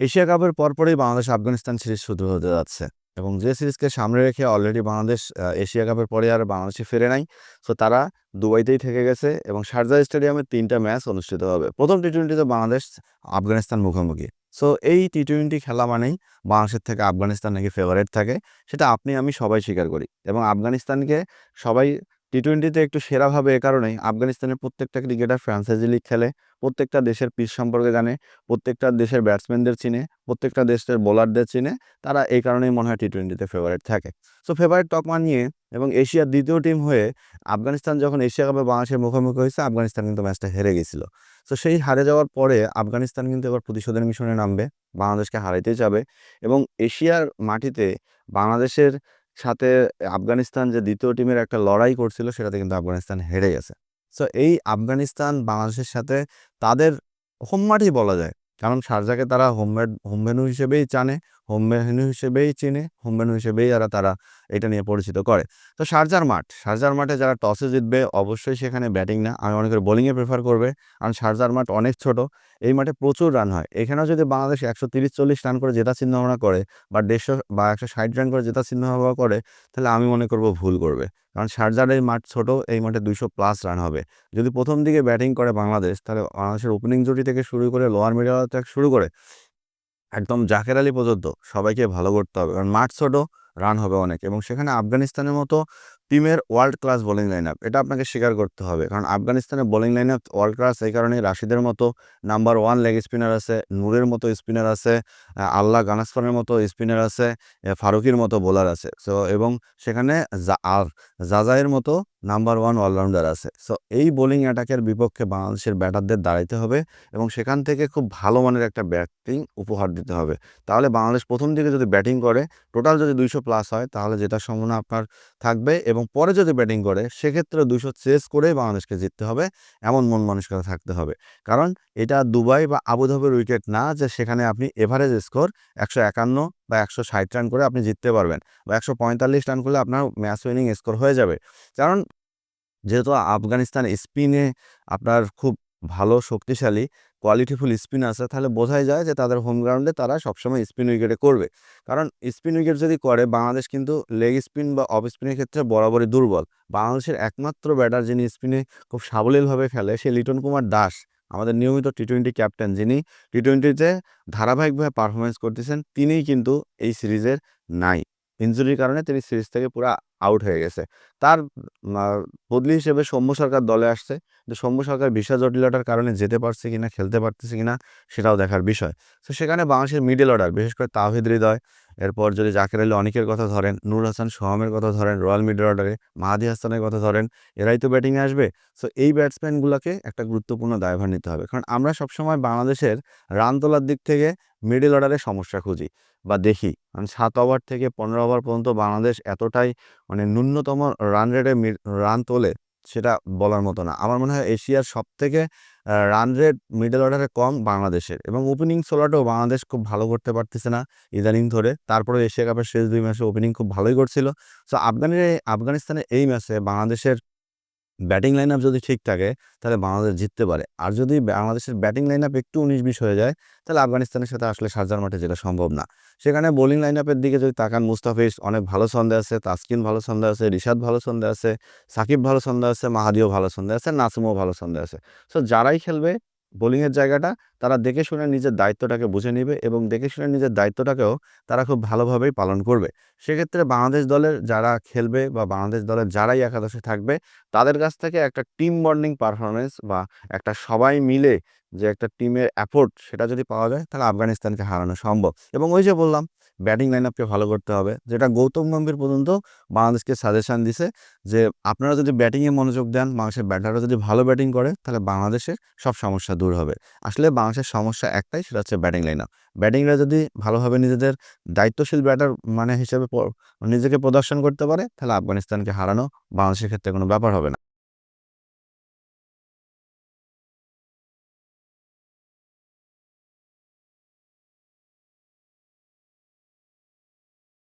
Asia কাপের পরপরই Bangladesh Afghanistan series শুরু হতে যাচ্ছে। এবং যে সিরিজকে সামনে রেখে অলরেডি বাংলাদেশ এশিয়া কাপের পরে আর বাংলাদেশে ফেরে নাই। সো তারা দুবাইতেই থেকে গেছে এবং শারজা স্টেডিয়ামে তিনটা ম্যাচ অনুষ্ঠিত হবে। প্রথম টি টোয়েন্টিতে বাংলাদেশ, আফগানিস্তান মুখোমুখি। সো এই টি টোয়েন্টি খেলা মানেই বাংলাদেশের থেকে আফগানিস্তান নাকি ফেভারিট থাকে, সেটা আপনি, আমি সবাই স্বীকার করি। এবং আফগানিস্তানকে সবাই টি টোয়েন্টিতে একটু সেরা ভাবে এ কারণেই আফগানিস্তানের প্রত্যেকটা ক্রিকেটার ফ্রান্সাইজি লিগ খেলে, প্রত্যেকটা দেশের পিচ সম্পর্কে জানে, প্রত্যেকটা দেশের ব্যাটসম্যানদের চিনে, প্রত্যেকটা দেশের বোলারদের চিনে, তারা এই কারণেই মনে হয় টি টোয়েন্টিতে ফেভারিট থাকে। সো ফেভারিট তকমা নিয়ে এবং এশিয়ার দ্বিতীয় টিম হয়ে আফগানিস্তান যখন এশিয়া কাপে বাংলাদেশের মুখোমুখি হয়েছে, আফগানিস্তান কিন্তু ম্যাচটা হেরে গেছিল। তো সেই হারে যাওয়ার পরে আফগানিস্তান কিন্তু এবার প্রতিশোধের মিশনে নামবে, বাংলাদেশকে হারাইতে যাবে এবং এশিয়ার মাটিতে বাংলাদেশের সাথে আফগানিস্তান যে দ্বিতীয় টিমের একটা লড়াই করছিল, সেটাতে কিন্তু আফগানিস্তান হেরে গেছে। সো এই আফগানিস্তান, বাংলাদেশের সাথে তাদের হোম মাঠই বলা যায়। কারণ শারজাকে তারা হোম হোম হিসেবেই জানে। হোম ভেন্যু হিসেবেই চিনে হোম ভেন্যু হিসেবেই যারা তারা এটা নিয়ে পরিচিত করে। তো শারজার মাঠ শারজার মাঠে যারা টসে জিতবে অবশ্যই সেখানে ব্যাটিং না, আমি মনে করি বোলিংয়ে প্রেফার করবে। কারণ শারজার মাঠ অনেক ছোট, এই মাঠে প্রচুর রান হয়। এখানেও যদি বাংলাদেশ একশো তিরিশ চল্লিশ রান করে জেতা চিহ্ন ভাবনা করে বা দেড়শো বা একশো ষাট রান করে জেতা চিহ্ন ভাবনা করে, তাহলে আমি মনে করব ভুল করবে। কারণ শারজার এই মাঠ ছোট, এই মাঠে দুইশো প্লাস রান হবে। যদি প্রথম দিকে ব্যাটিং করে বাংলাদেশ, তাহলে বাংলাদেশের ওপেনিং জুটি থেকে শুরু করে লোয়ার মিডল থেকে শুরু করে একদম জাকের আলী পর্যন্ত সবাইকে ভালো করতে হবে। কারণ মাঠ ছোট রান হবে অনেক। এবং সেখানে আফগানিস্তানের মতো টিমের world class bowling line up এটা আপনাকে স্বীকার করতে হবে। কারণ আফগানিস্তানের bowling line up world class এই কারণে রাশিদের মতো নাম্বার ওয়ান লেগ স্পিনার আছে, নূরের মতো স্পিনার আছে আল্লাহ গানাসফানের মতো স্পিনার আছে ফারুকির মতো বোলার আছে। সো এবং সেখানে আর, জাজাইয়ের মতো নাম্বার ওয়ান অলরাউন্ডার আছে। সো এই বোলিং অ্যাটাকের বিপক্ষে বাংলাদেশের ব্যাটারদের দাঁড়াইতে হবে এবং সেখান থেকে খুব ভালো মানের একটা ব্যাটিং উপহার দিতে হবে। তাহলে বাংলাদেশ প্রথম দিকে যদি ব্যাটিং করে টোটাল যদি দুইশো প্লাস হয়, তাহলে জেতার সম্ভাবনা আপনার থাকবে এবং পরে যদি ব্যাটিং করে, সেক্ষেত্রে দুশো চেস করেই বাংলাদেশকে জিততে হবে, এমন মন মানসিকতা থাকতে হবে। কারণ এটা দুবাই বা আবুধাবির উইকেট না যে সেখানে আপনি এভারেজ স্কোর একশো একান্ন বা একশো ষাট রান করে আপনি জিততে পারবেন বা একশো পঁয়তাল্লিশ রান করলে আপনার ম্যাচ উইনিং স্কোর হয়ে যাবে। কারণ যেহেতু আফগানিস্তান স্পিনে আপনার খুব ভালো, শক্তিশালী কোয়ালিটিফুল স্পিন আছে, তাহলে বোঝাই যায় যে তাদের হোম গ্রাউন্ডে তারা সবসময় স্পিন উইকেটে করবে। কারণ স্পিন উইকেট যদি করে, বাংলাদেশ কিন্তু লেগ স্পিন বা অফ স্পিনের ক্ষেত্রে বরাবরই দুর্বল। বাংলাদেশের একমাত্র ব্যাটার যিনি স্পিনে খুব সাবলীলভাবে খেলে, সে লিটন কুমার দাস, আমাদের নিয়মিত টি টোয়েন্টি ক্যাপ্টেন যিনি। টি টোয়েন্টিতে ধারাবাহিকভাবে পারফরমেন্স করতেছেন, তিনিই কিন্তু এই সিরিজের নাই। ইনজুরির কারণে তিনি সিরিজ থেকে পুরো আউট হয়ে গেছে। তার বদলি হিসেবে সৌম্য সরকার দলে আসছে। যে সৌম্য সরকার ভিসা জটিলতার কারণে যেতে পারছে কিনা, খেলতে পারতেছে কিনা, সেটাও দেখার বিষয়। তো সেখানে বাংলাদেশের মিডল অর্ডার বিশেষ করে তাহিদ হৃদয়, এরপর যদি জাকের আলী অনেকের কথা ধরেন, নূর হাসান সোহামের কথা ধরেন, রয়্যাল মিডল অর্ডারে মাহাদি হাসানের কথা ধরেন, এরাই তো ব্যাটিংয়ে আসবে। সো এই ব্যাটসম্যানগুলোকে একটা গুরুত্বপূর্ণ দায়ভার নিতে হবে। কারণ আমরা সবসময় বাংলাদেশের রান তোলার দিক থেকে মিডল অর্ডারে সমস্যা খুঁজি। বা দেখি মানে সাত ওভার থেকে পনেরো ওভার পর্যন্ত বাংলাদেশ এতটাই মানে ন্যূনতম রান রেটে রান তোলে, সেটা বলার মতো না। আমার মনে হয় এশিয়ার সব থেকে রান রেট মিডল অর্ডারে কম বাংলাদেশের। এবং ওপেনিং সোলারটাও বাংলাদেশ খুব ভালো করতে পারতেছে না ইদানিং ধরে। তারপরে এশিয়া কাপের শেষ দুই ম্যাচে ওপেনিং খুব ভালোই করছিল। সো আফগানের আফগানিস্তানের এই ম্যাচে বাংলাদেশের ব্যাটিং লাইন আপ যদি ঠিক থাকে, তাহলে বাংলাদেশ জিততে পারে। আর যদি বাংলাদেশের ব্যাটিং লাইন আপ একটু উনিশ বিশ হয়ে যায়, তাহলে আফগানিস্তানের সাথে আসলে সার্জার মাঠে যেটা সম্ভব না। সেখানে বোলিং লাইন আপের দিকে যদি তাকান, মুস্তাফিজ অনেক ভালো ছন্দে আছে, তাসকিন ভালো ছন্দে আছে, রিশাদ ভালো ছন্দে আছে, সাকিব ভালো ছন্দে আছে, মাহাদিও ভালো ছন্দে আছে, নাসিমও ভালো ছন্দে আছে। সো যারাই খেলবে বোলিংয়ের জায়গাটা, তারা দেখে শুনে নিজের দায়িত্বটাকে বুঝে নেবে এবং দেখে শুনে নিজের দায়িত্বটাকেও তারা খুব ভালোভাবেই পালন করবে। সেক্ষেত্রে বাংলাদেশ দলের যারা খেলবে বা বাংলাদেশ দলের যারাই একাদশে থাকবে, তাদের কাছ থেকে একটা টিম বন্ডিং পারফরমেন্স বা একটা সবাই মিলে যে একটা টিমের অ্যাফোর্ট সেটা যদি পাওয়া যায়, তাহলে আফগানিস্তানকে হারানো সম্ভব। এবং ওই যে বললাম ব্যাটিং লাইন আপকে ভালো করতে হবে। যেটা গৌতম গম্ভীর পর্যন্ত বাংলাদেশকে সাজেশন দিছে যে, আপনারা যদি ব্যাটিংয়ে মনোযোগ দেন, বাংলাদেশের ব্যাটাররা যদি ভালো ব্যাটিং করে, তাহলে বাংলাদেশের সব সমস্যা দূর হবে। আসলে বাংলাদেশের সমস্যা একটাই, সেটা হচ্ছে ব্যাটিং লাইন আপ ব্যাটিংরা যদি ভালোভাবে নিজেদের দায়িত্বশীল ব্যাটার মানে হিসেবে নিজেকে প্রদর্শন করতে পারে, তাহলে আফগানিস্তানকে হারানো বাংলাদেশের ক্ষেত্রে কোনো ব্যাপার হবে না।